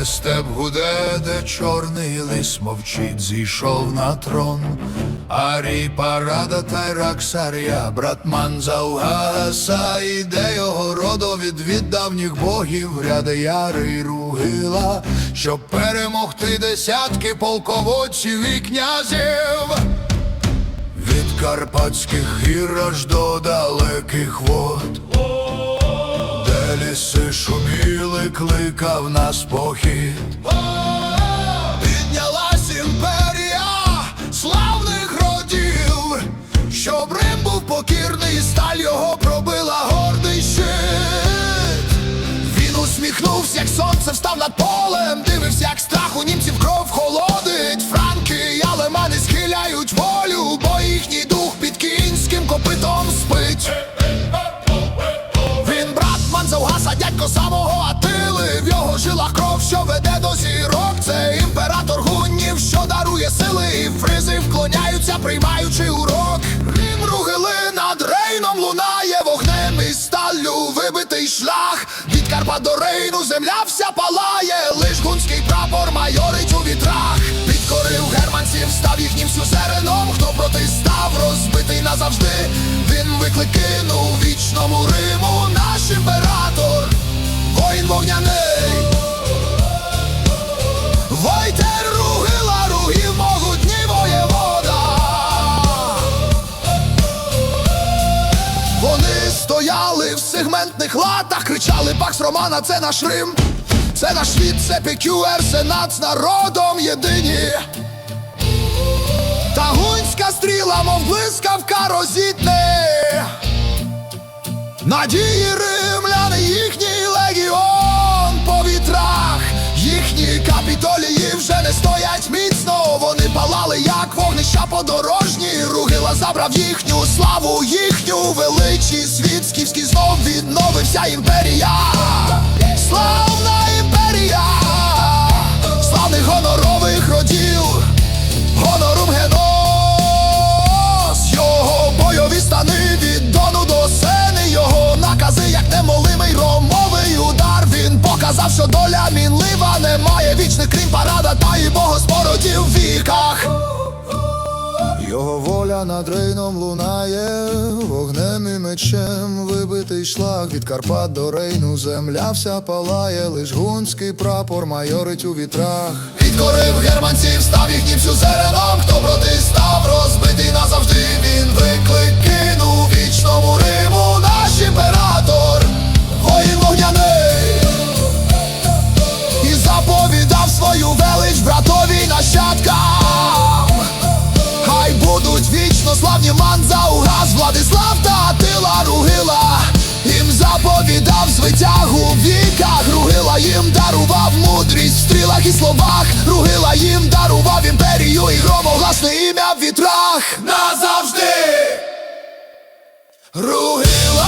де степ гуде, де чорний лис мовчить, зійшов на трон. Арій парада та й братман Заугаса, іде його родовід від давніх богів, ряде яри й ругила, щоб перемогти десятки полководців і князів. Від карпатських гір аж до далеких вод, ліси шуміли, кликав нас похід. Піднялась імперія славних родів, щоб Рим був покірний, сталь його пробила гордий щит. Він усміхнувся, як сонце встав над полем, вклоняються, приймаючи урок. Рім ругили над рейном лунає Вогнем і сталлю вибитий шлях. Від Карпат до Рейну земля вся палає Лиш гунський прапор майорить у вітрах. Підкорив германців, став їхнім сюзереном. Хто протистав, розбитий назавжди. Він виклик кинув вічному Риму. Наш імператор, воїн вогняний сегментних латах, кричали Пакс Романа, це наш Рим, це наш світ, це ПQР, сенат з народом єдині. Та гунська стріла, мов блискавка розітне. Надії римляни, їхній легіон по вітрах, їхні капітолії вже не стоять міцно. Вони палали, як вогнища подорожні. Ругила забрав їхню славу, їхню величність. Відновився імперія. Славна імперія, славних гонорових родів, гонорум генос, його бойові стани від дону до сени, його накази, як немолимий ромовий удар. Він показав, що доля мінлива немає вічних крім парада та і богоспородів в віках. Його воля над рейном лунає, вогнем і мечем вибитий шлаг від Карпат до Рейну, земля вся палає, лиш гунський прапор майорить у вітрах. Підкорив германців, став їхнім сюзереном, хто протистав, розбитий назавжди. Він виклик кинув вічному Риму, наш імператор, воїн вогняний і заповідав свою велич братові нащадкам. Вічно славні Манзаугас, Владислав та Атила Ругила. Їм заповідав звитягу віках, Ругила їм дарував мудрість в стрілах і словах, Ругила їм дарував імперію і громогласне ім'я в вітрах. Назавжди! Ругила,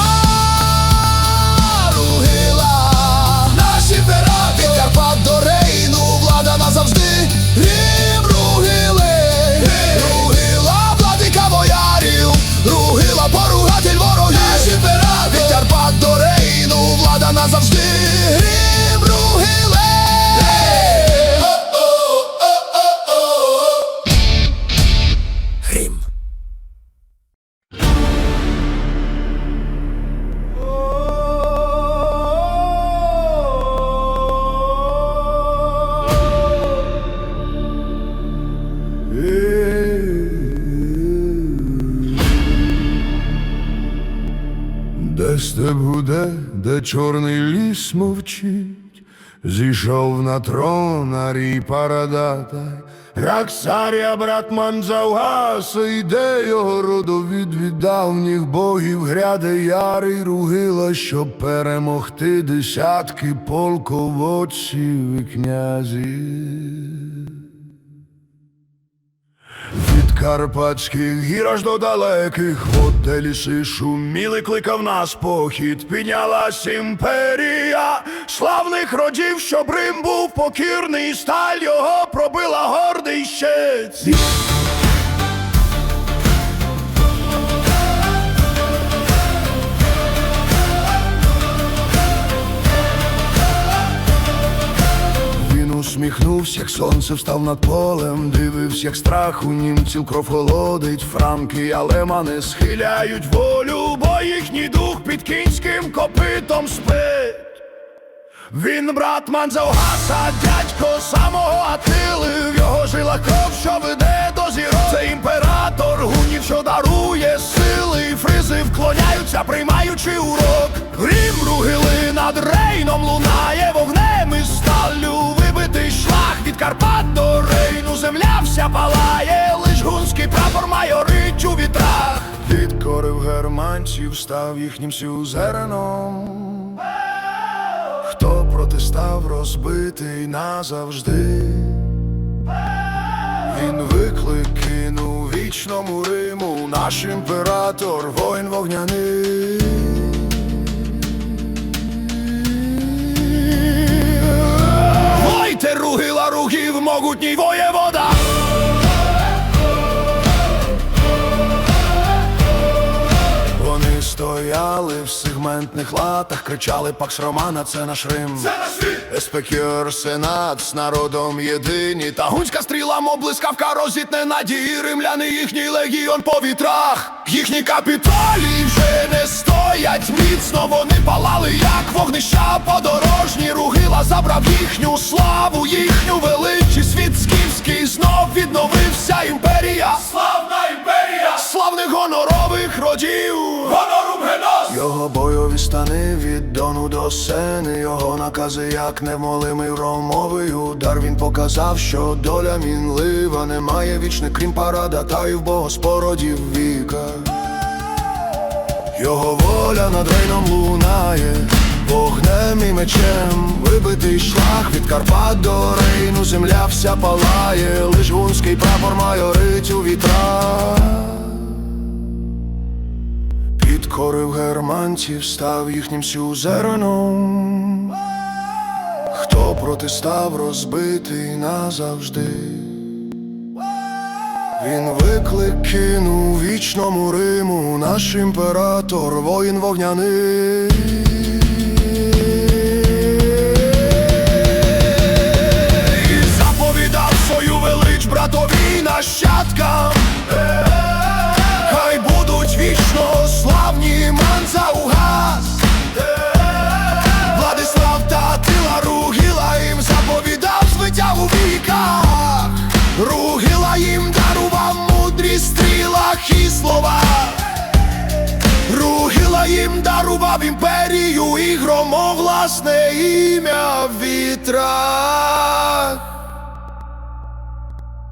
Де гуде, де чорний ліс мовчить, зійшов на трон Арій Парадатай, Раксарія, брат Манзаугаса, іде його родовід від давніх богів, гряде ярий ругила, щоб перемогти десятки полководців і князів. Карпатських гір аж до далеких вод, де ліси шуміли, кликав нас похід, піднялась імперія славних родів, щоб Рим був покірний, сталь його пробила гордий щит. Усміхнувся, як сонце встав над полем, дивився, як страх у німців кров холодить, франки, алемани схиляють волю, бо їхній дух під кінським копитом спить. Він брат Манзаугаса, дядько самого Атили В його жилах кров, що веде до зірок Це імператор гунів, що дарує сили фризи вклоняються, приймаючи урок Грім ругили над рейном лунає Вогнем і сталлю Від Карпат до Рейну. Земля вся палає Лиш гунський прапор майорить у вітрах. Підкорив германців, став їхнім сюзереном. Хто протистав розбитий назавжди, він виклик кинув вічному Риму, наш імператор, воїн вогняний. Могутній воєвода. Вони стояли в сегментних латах, кричали Пакс Романа, це наш Рим. Це наш Рим! Еспекюр, сенат з народом єдині. Та гунська стріла, мов блискавка розітне надії. Римляни їхній легіон по вітрах. Їхні капітолії вже не стоять міцно. Вони палали, як вогнища подорожні. Ругила забрав їхню славу, їхню величість. Світ скіфський знов відновився імперія. Славна імперія! Славних гонорових родів! Гонорум генос! Його бойові стани від Дону до Сени, його накази, як невмолимий ромовий удар. Він показав, що доля мінлива, немає вічних крім парада, та й в богоспородів віка. Його воля над рейном лунає, вогнем і мечем, вибитий шлях від Карпат до Рейну, земля вся палає, лиш гунський прапор майорить у вітрах. Підкорив германців, став їхнім сюзереном. Хто протистав розбитий назавжди. Він виклик кинув вічному Риму, наш імператор, воїн вогняний. Будував імперію і громо власне ім'я в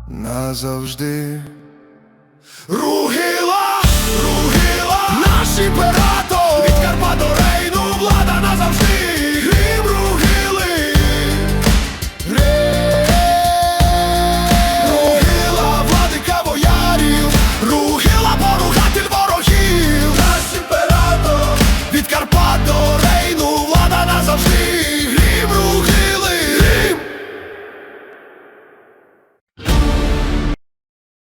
назавжди. Ругила, ругила, наші пера.